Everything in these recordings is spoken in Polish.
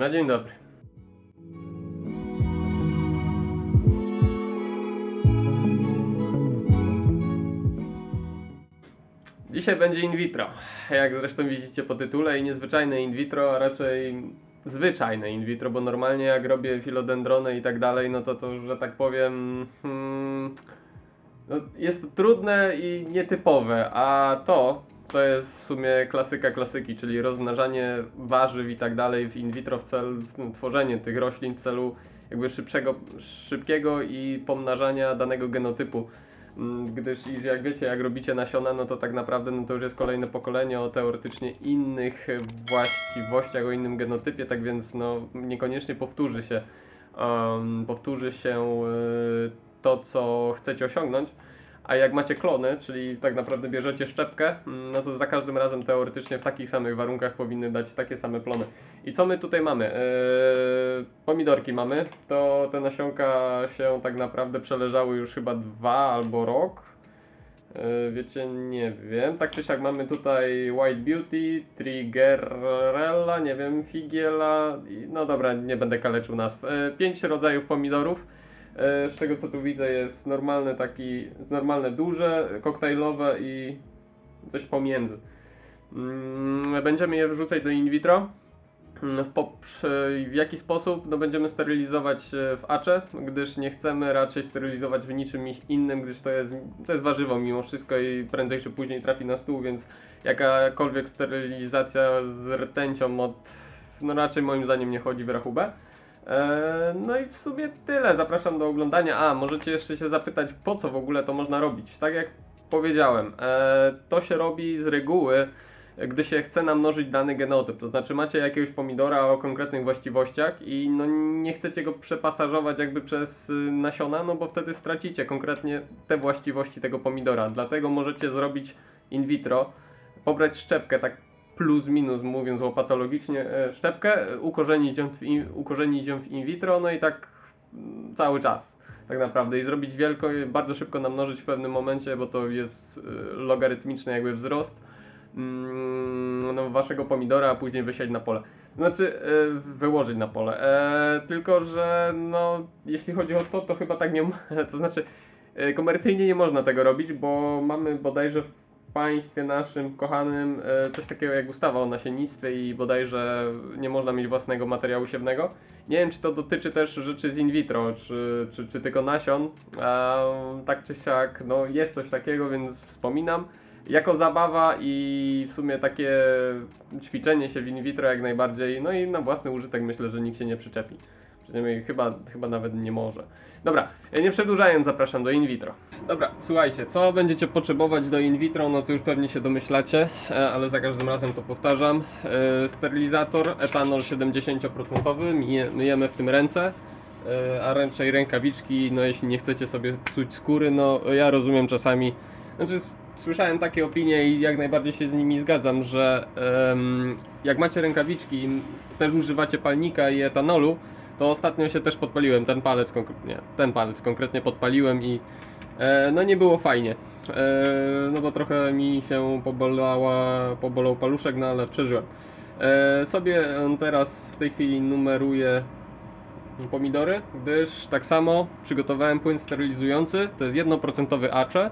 Na dzień dobry. Dzisiaj będzie in vitro. Jak zresztą widzicie po tytule i niezwyczajne in vitro, a raczej zwyczajne in vitro, bo normalnie jak robię filodendrony i tak dalej, no to to, że tak powiem, hmm, no jest to trudne i nietypowe, a to to jest w sumie klasyka klasyki, czyli rozmnażanie warzyw i tak dalej w in vitro w celu w tworzenie tych roślin w celu jakby szybszego, szybkiego i pomnażania danego genotypu. Mm, Gdyż jak wiecie, jak robicie nasiona, no to tak naprawdę no to już jest kolejne pokolenie o teoretycznie innych właściwościach, o innym genotypie, tak więc no niekoniecznie powtórzy się um, powtórzy się y, to, co chcecie osiągnąć. A jak macie klony, czyli tak naprawdę bierzecie szczepkę, mm, no to za każdym razem teoretycznie w takich samych warunkach powinny dać takie same plony. I co my tutaj mamy? Yy, pomidorki mamy. To te nasionka się tak naprawdę przeleżały już chyba dwa albo rok. Yy, wiecie, nie wiem. Tak czy siak mamy tutaj White Beauty, Triggerella, nie wiem, Figiela. No dobra, nie będę kaleczył nazw. Yy, pięć rodzajów pomidorów. E, Z tego co tu widzę jest normalne taki, normalne duże, koktajlowe i coś pomiędzy. Mm, Będziemy je wrzucać do in vitro. Mm, W, poprze- w jaki sposób? No będziemy sterylizować e, w acze, gdyż nie chcemy raczej sterylizować w niczym innym, gdyż to jest, to jest warzywo mimo wszystko i prędzej czy później trafi na stół, więc jakakolwiek sterylizacja z rtęcią od, no raczej moim zdaniem nie chodzi w rachubę. E, No i w sumie tyle. Zapraszam do oglądania. A, możecie jeszcze się zapytać, po co w ogóle to można robić. Tak jak powiedziałem, e, to się robi z reguły, gdy się chce namnożyć dany genotyp. To znaczy macie jakiegoś pomidora o konkretnych właściwościach i no nie chcecie go przepasażować jakby przez y, nasiona, no bo wtedy stracicie konkretnie te właściwości tego pomidora. Dlatego możecie zrobić in vitro, pobrać szczepkę tak plus minus mówiąc łopatologicznie e, szczepkę, ukorzenić ją, w in, ukorzenić ją w in vitro, no i tak mm, cały czas tak naprawdę i zrobić wielko, bardzo szybko namnożyć w pewnym momencie, bo to jest e, logarytmiczny jakby wzrost mm, no, waszego pomidora, a później wysiać na pole. Znaczy e, wyłożyć na pole. Tylko, że no jeśli chodzi o to, to chyba tak nie, to znaczy komercyjnie nie można tego robić, bo mamy bodajże w państwie naszym kochanym e, coś takiego jak ustawa o nasiennictwie i bodajże nie można mieć własnego materiału siewnego. Nie wiem, czy to dotyczy też rzeczy z in vitro, czy, czy, czy tylko nasion. A, tak czy siak, no jest coś takiego, więc wspominam. Jako zabawa i w sumie takie ćwiczenie się w in vitro jak najbardziej, no i na własny użytek myślę, że nikt się nie przyczepi. Przynajmniej chyba, chyba nawet nie może. Dobra, nie przedłużając, zapraszam do in vitro. Dobra, słuchajcie, co będziecie potrzebować do in vitro, no to już pewnie się domyślacie, e, ale za każdym razem to powtarzam. E, Sterylizator, etanol 70%, myje- myjemy w tym ręce, e, a raczej rękawiczki, no jeśli nie chcecie sobie psuć skóry, no ja rozumiem czasami, znaczy słyszałem takie opinie i jak najbardziej się z nimi zgadzam, że em, jak macie rękawiczki i też używacie palnika i etanolu, to ostatnio się też podpaliłem, ten palec konkretnie, ten palec konkretnie podpaliłem i e, no nie było fajnie, e, no bo trochę mi się pobolała, pobolał paluszek, no ale przeżyłem. E, sobie on teraz w tej chwili numeruje pomidory, gdyż tak samo przygotowałem płyn sterylizujący, to jest 1% acze, e,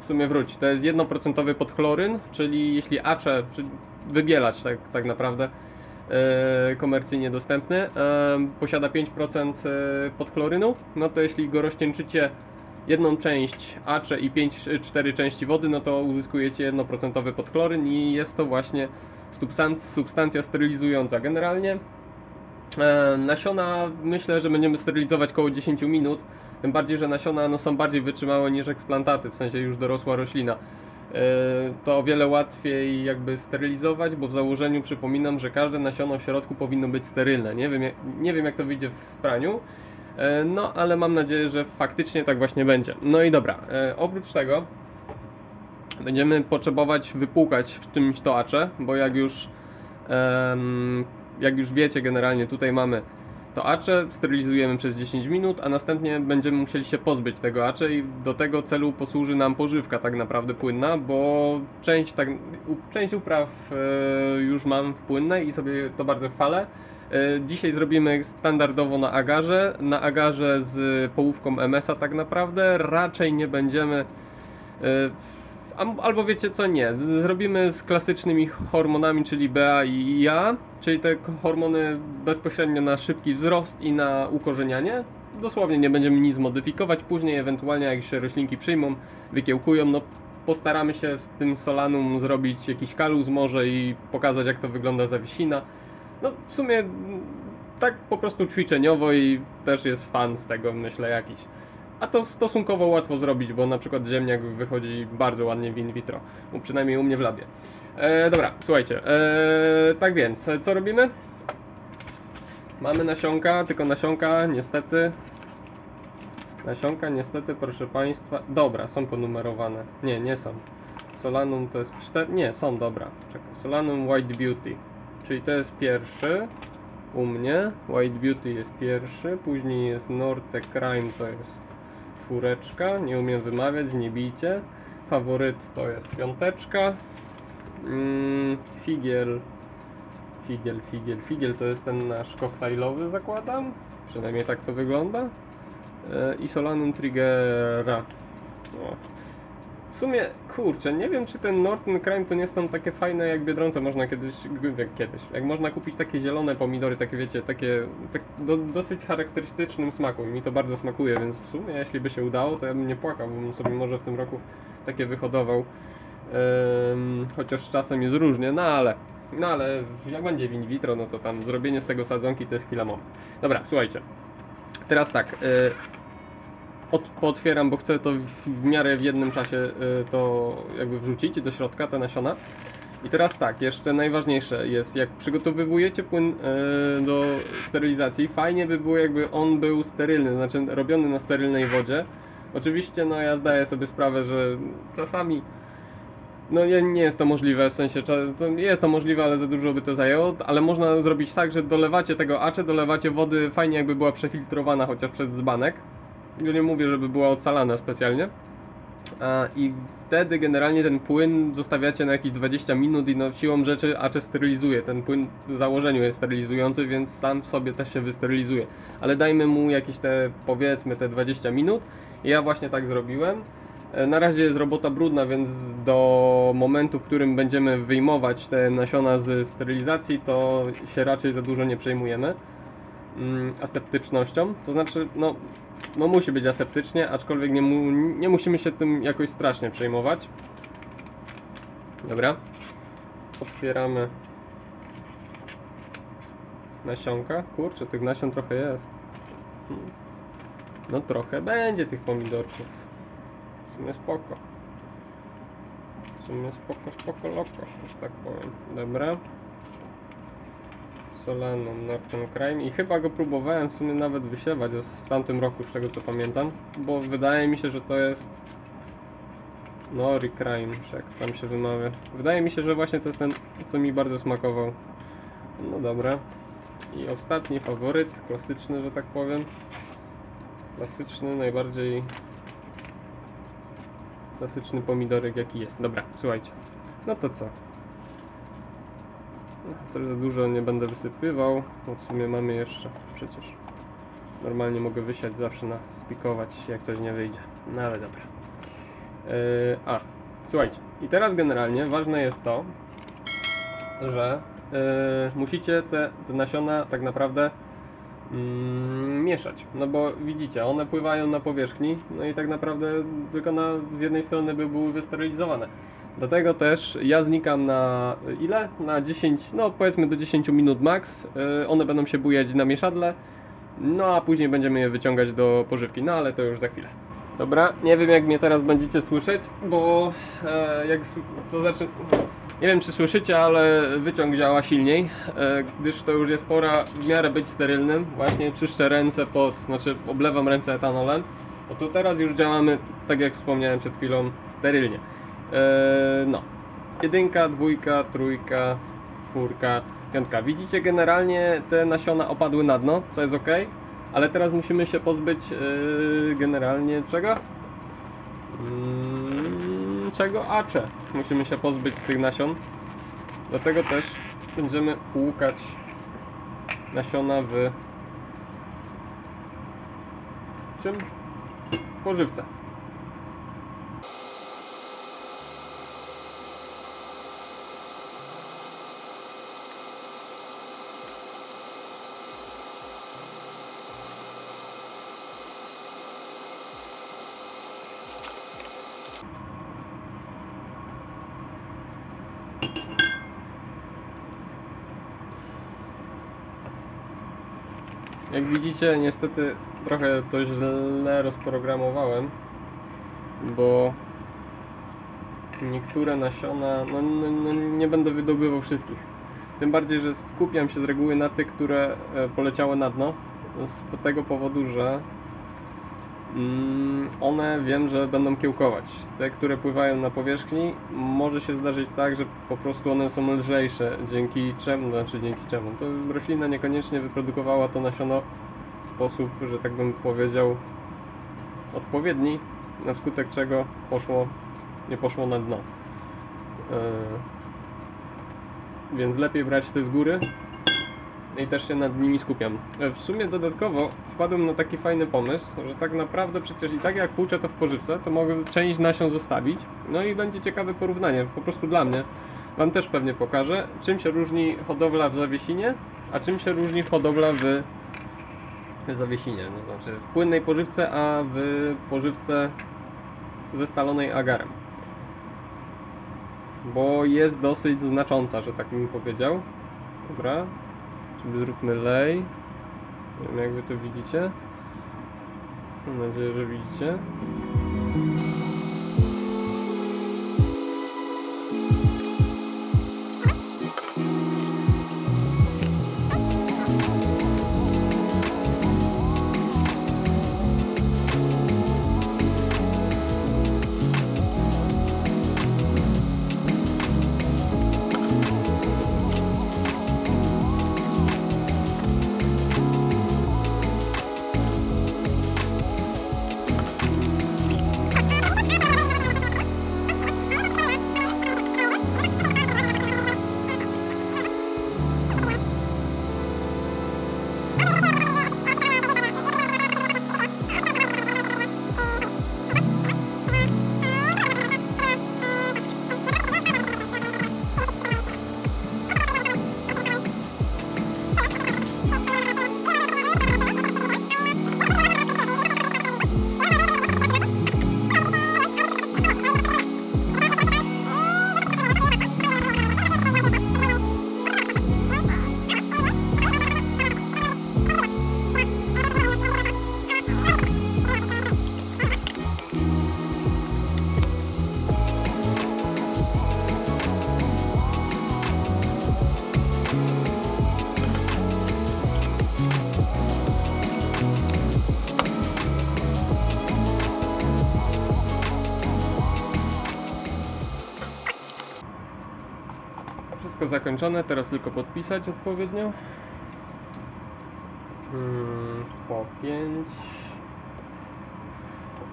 w sumie wróć, to jest 1% podchloryn, czyli jeśli acze, czyli wybielać tak, tak naprawdę, e, komercyjnie dostępny, e, posiada 5% e, podchlorynu, no to jeśli go rozcieńczycie jedną część acze i 5-4 części wody, no to uzyskujecie 1% podchloryn i jest to właśnie substancja, sterylizująca. Generalnie e, nasiona myślę, że będziemy sterylizować około 10 minut, tym bardziej, że nasiona no, są bardziej wytrzymałe niż eksplantaty, w sensie już dorosła roślina. E, To o wiele łatwiej jakby sterylizować, bo w założeniu przypominam, że każde nasiono w środku powinno być sterylne. Nie wiem, nie wiem jak to wyjdzie w praniu, e, no ale mam nadzieję, że faktycznie tak właśnie będzie. No i dobra, e, oprócz tego będziemy potrzebować wypłukać w czymś to acze, bo jak już jak już wiecie generalnie tutaj mamy to acze, sterylizujemy przez 10 minut, a następnie będziemy musieli się pozbyć tego acze i do tego celu posłuży nam pożywka tak naprawdę płynna, bo część, tak, część upraw e, już mam w płynnej i sobie to bardzo chwalę. E, Dzisiaj zrobimy standardowo na agarze, na agarze z połówką MS-a tak naprawdę, raczej nie będziemy e, w- Albo wiecie co, nie. Zrobimy z klasycznymi hormonami, czyli BA i IA, czyli te hormony bezpośrednio na szybki wzrost i na ukorzenianie. Dosłownie nie będziemy nic modyfikować. Później, ewentualnie, jak się roślinki przyjmą, wykiełkują, no postaramy się z tym solanum zrobić jakiś kaluz może i pokazać, jak to wygląda zawiesina. No w sumie tak po prostu ćwiczeniowo i też jest fan z tego, myślę, jakiś. A to stosunkowo łatwo zrobić, bo na przykład ziemniak wychodzi bardzo ładnie w in vitro. Przynajmniej u mnie w labie. E, dobra, słuchajcie. E, tak więc, e, co robimy? Mamy nasionka, tylko nasionka, niestety. Nasionka, niestety, proszę Państwa. Dobra, są ponumerowane. Nie, nie są. Solanum to jest 4. Nie, są, dobra. Czekaj. Solanum White Beauty. Czyli to jest pierwszy u mnie. White Beauty jest pierwszy. Później jest Norte Crime, to jest czwóreczka. Nie umiem wymawiać, nie bijcie. Faworyt to jest piąteczka. Mm, figiel. Figiel, figiel, figiel to jest ten nasz koktajlowy, zakładam. Przynajmniej tak to wygląda. E, I Solanum Triggera. O. Sumie, kurczę, nie wiem czy ten Northern Crime to nie są takie fajne jak Biedronce można kiedyś, jak kiedyś, jak można kupić takie zielone pomidory, takie wiecie, takie tak do, dosyć charakterystycznym smaku. I mi to bardzo smakuje, więc w sumie jeśli by się udało, to ja bym nie płakał, bym sobie może w tym roku takie wyhodował, Em, chociaż czasem jest różnie, no ale, no ale jak będzie in vitro, no to tam zrobienie z tego sadzonki to jest chwila. Dobra, słuchajcie, teraz tak, y, od, pootwieram, bo chcę to w, w miarę w jednym czasie y, to jakby wrzucić do środka, te nasiona. I teraz tak, jeszcze najważniejsze jest, jak przygotowywujecie płyn y, do sterylizacji, fajnie by było jakby on był sterylny, znaczy robiony na sterylnej wodzie. Oczywiście, no ja zdaję sobie sprawę, że czasami no nie, nie jest to możliwe, w sensie to jest to możliwe, ale za dużo by to zajęło, ale można zrobić tak, że dolewacie tego acze, dolewacie wody, fajnie jakby była przefiltrowana chociaż przez dzbanek. Nie mówię, żeby była ocalana specjalnie. I wtedy generalnie ten płyn zostawiacie na jakieś 20 minut i no siłą rzeczy acze sterylizuje. Ten płyn w założeniu jest sterylizujący, więc sam w sobie też się wysterylizuje. Ale dajmy mu jakieś te powiedzmy te 20 minut. Ja właśnie tak zrobiłem. E, Na razie jest robota brudna, więc do momentu, w którym będziemy wyjmować te nasiona z sterylizacji, to się raczej za dużo nie przejmujemy mm, aseptycznością. To znaczy, no, no musi być aseptycznie, aczkolwiek nie, mu, nie musimy się tym jakoś strasznie przejmować. Dobra. Otwieramy nasionka. Kurczę, tych nasion trochę jest. No trochę będzie tych pomidorków. W sumie spoko. W sumie spoko, spoko, loko, że tak powiem. Dobra. Solanum Norton Crime i chyba go próbowałem w sumie nawet wysiewać w tamtym roku, z tego co pamiętam, bo wydaje mi się, że to jest Nori Crime, czy jak tam się wymawia. Wydaje mi się, że właśnie to jest ten, co mi bardzo smakował. No dobra. I ostatni faworyt, klasyczny, że tak powiem. Klasyczny, najbardziej klasyczny pomidorek jaki jest. Dobra, słuchajcie. No to co? Też za dużo nie będę wysypywał, bo w sumie mamy jeszcze przecież. Normalnie mogę wysiać zawsze na spikować, jak coś nie wyjdzie. No ale dobra. Yy, a, słuchajcie. I teraz generalnie ważne jest to, że yy, musicie te, te nasiona tak naprawdę mm, mieszać. No bo widzicie, one pływają na powierzchni, no i tak naprawdę tylko na, z jednej strony by były wysterylizowane. Dlatego też ja znikam na ile? Na 10, no powiedzmy do 10 minut max. Yy, One będą się bujać na mieszadle, no a później będziemy je wyciągać do pożywki, no ale to już za chwilę. Dobra, nie wiem jak mnie teraz będziecie słyszeć, bo e, jak to znaczy, nie wiem czy słyszycie, ale wyciąg działa silniej, e, gdyż to już jest pora w miarę być sterylnym. Właśnie czyszczę ręce pod, znaczy oblewam ręce etanolem. Bo tu teraz już działamy, tak jak wspomniałem przed chwilą, sterylnie. E, no. Jedynka, dwójka, trójka, czwórka. Piątka. Widzicie, generalnie te nasiona opadły na dno, co jest ok, ale teraz musimy się pozbyć yy, generalnie czego? Mm, czego? Acze. Musimy się pozbyć z tych nasion. Dlatego też będziemy płukać nasiona w czym? W pożywce. Jak widzicie, niestety trochę to źle rozprogramowałem, bo niektóre nasiona, no, no, no nie będę wydobywał wszystkich. Tym bardziej, że skupiam się z reguły na tych, które e, poleciały na dno, z tego powodu, że one wiem, że będą kiełkować. Te, które pływają na powierzchni, może się zdarzyć tak, że po prostu one są lżejsze, dzięki czemu, znaczy dzięki czemu, to roślina niekoniecznie wyprodukowała to nasiono w sposób, że tak bym powiedział, odpowiedni, na skutek czego poszło, nie poszło na dno. Yy, więc lepiej brać te z góry i też się nad nimi skupiam. E, W sumie dodatkowo wpadłem na taki fajny pomysł, że tak naprawdę przecież i tak jak płuczę to w pożywce, to mogę część nasion zostawić. No i będzie ciekawe porównanie, po prostu dla mnie. Wam też pewnie pokażę, czym się różni hodowla w zawiesinie, a czym się różni hodowla w zawiesinie. To znaczy w płynnej pożywce, a w pożywce zestalonej agarem. Bo jest dosyć znacząca, że tak bym powiedział. Dobra, Czyli zróbmy lej. Nie wiem jak wy to widzicie. Mam nadzieję, że widzicie. Wszystko zakończone, teraz tylko podpisać odpowiednio. Hmm, po 5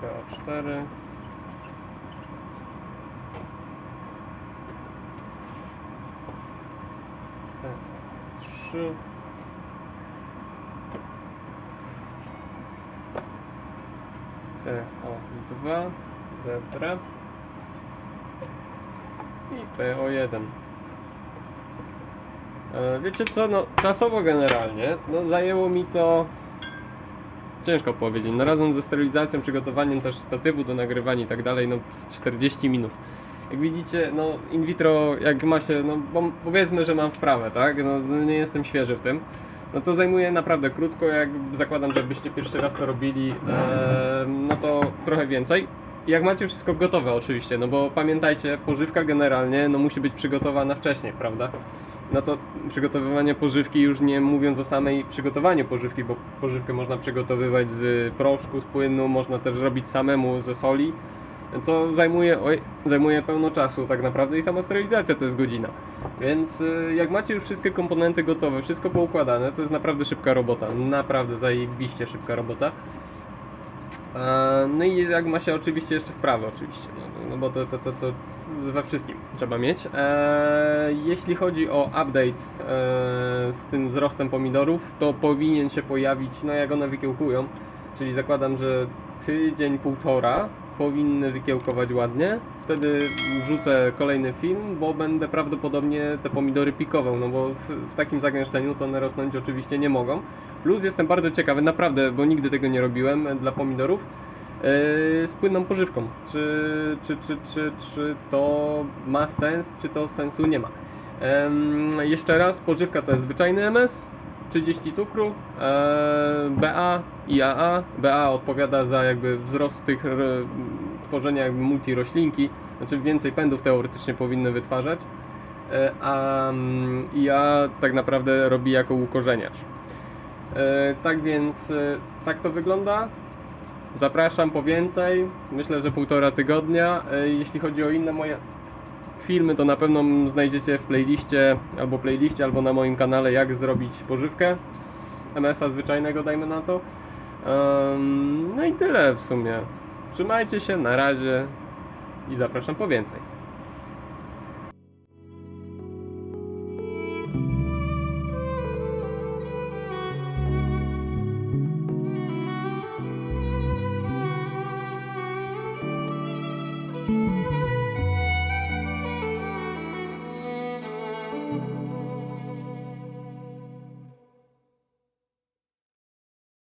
po 4 3 PO2 dobra i PO1 E, Wiecie co, no czasowo generalnie, no zajęło mi to ciężko powiedzieć, no razem ze sterylizacją, przygotowaniem też statywu do nagrywania i tak dalej, no z 40 minut. Jak widzicie, no in vitro, jak ma się, no bo powiedzmy, że mam wprawę, tak, no, no nie jestem świeży w tym, no to zajmuje naprawdę krótko, jak zakładam, żebyście pierwszy raz to robili, e, no to trochę więcej. Jak macie wszystko gotowe oczywiście, no bo pamiętajcie, pożywka generalnie, no musi być przygotowana wcześniej, prawda? No to przygotowywanie pożywki, już nie mówiąc o samej przygotowaniu pożywki, bo pożywkę można przygotowywać z proszku, z płynu, można też robić samemu ze soli. co zajmuje, oj, zajmuje pełno czasu tak naprawdę i sama sterylizacja to jest godzina. Więc y, jak macie już wszystkie komponenty gotowe, wszystko poukładane, to jest naprawdę szybka robota, naprawdę zajebiście szybka robota. E, No i jak ma się oczywiście jeszcze wprawę oczywiście, no, no bo to, to, to, to we wszystkim trzeba mieć. E, jeśli chodzi o update e, z tym wzrostem pomidorów, to powinien się pojawić, no jak one wykiełkują, czyli zakładam, że tydzień, półtora powinny wykiełkować ładnie. Wtedy wrzucę kolejny film, bo będę prawdopodobnie te pomidory pikował, no bo w, w takim zagęszczeniu to one rosnąć oczywiście nie mogą. Plus jestem bardzo ciekawy, naprawdę, bo nigdy tego nie robiłem e, dla pomidorów, yy, z płynną pożywką. Czy, czy, czy, czy, czy to ma sens, czy to sensu nie ma. Jeszcze raz, pożywka to jest zwyczajny MS, 30 cukru, e, BA i AA. BA odpowiada za jakby wzrost tych tworzenia jakby multiroślinki, znaczy więcej pędów teoretycznie powinny wytwarzać, e, a mm, IA tak naprawdę robi jako ukorzeniacz. E, tak więc e, tak to wygląda. Zapraszam po więcej. Myślę, że półtora tygodnia. E, Jeśli chodzi o inne moje filmy, to na pewno znajdziecie w playliście albo playliście, albo na moim kanale jak zrobić pożywkę z MS-a zwyczajnego, dajmy na to. No i tyle w sumie. Trzymajcie się, na razie i zapraszam po więcej.